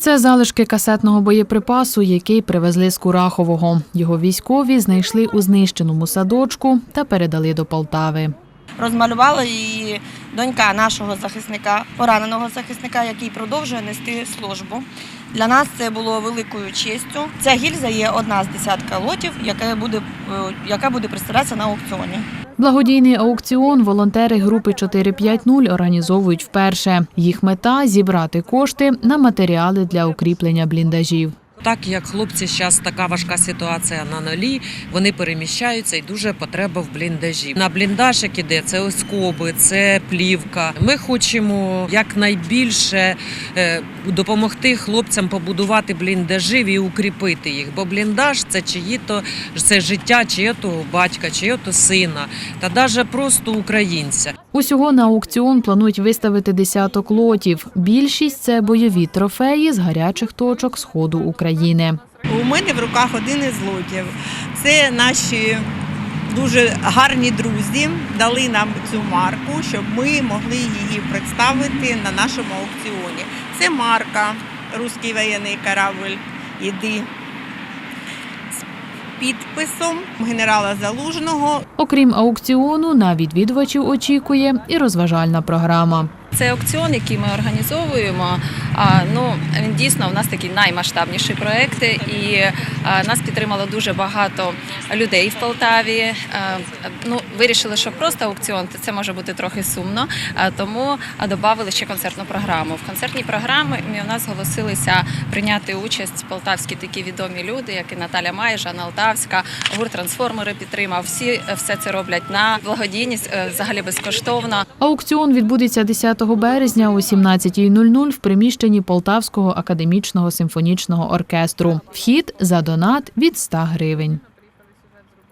Це залишки касетного боєприпасу, який привезли з Курахового. Його військові знайшли у знищеному садочку та передали до Полтави. Розмалювала її донька нашого захисника, пораненого захисника, який продовжує нести службу. Для нас це було великою честю. Ця гільза є одна з десятка лотів, яка буде, е, яка буде представлятися на аукціоні. Благодійний аукціон волонтери групи 450 організовують вперше. Їх мета зібрати кошти на матеріали для укріплення бліндажів. Так як хлопці зараз така важка ситуація на нулі, вони переміщаються і дуже потреба в бліндажі. На бліндаж, як іде, це оскоби, це плівка. Ми хочемо якнайбільше е, допомогти хлопцям побудувати бліндажі і укріпити їх. Бо бліндаж це чиї-то це життя чиєто батька, чиєто сина, та навіть просто українця. Усього на аукціон планують виставити десяток лотів. Більшість це бойові трофеї з гарячих точок сходу України. У мене в руках один із лотів. Це наші дуже гарні друзі дали нам цю марку, щоб ми могли її представити на нашому аукціоні. Це марка Руський воєнний корабль Іди з підписом генерала Залужного Окрім аукціону, на відвідувачів очікує і розважальна програма. Це аукціон, який ми організовуємо. Ну він дійсно у нас такий наймасштабніший проект, і нас підтримало дуже багато людей в Полтаві. А, ну вирішили, що просто аукціон це може бути трохи сумно. А, тому додали ще концертну програму. В концертній програмі у нас зголосилися прийняти участь полтавські такі відомі люди, як і Наталя Май, Жанна Алтавська, гурт трансформери підтримав. Всі е, все це роблять на благодійність, е, взагалі безкоштовно. Аукціон відбудеться 10 березня о 17.00 в приміщенні Полтавського академічного симфонічного оркестру. Вхід за донат від 100 гривень.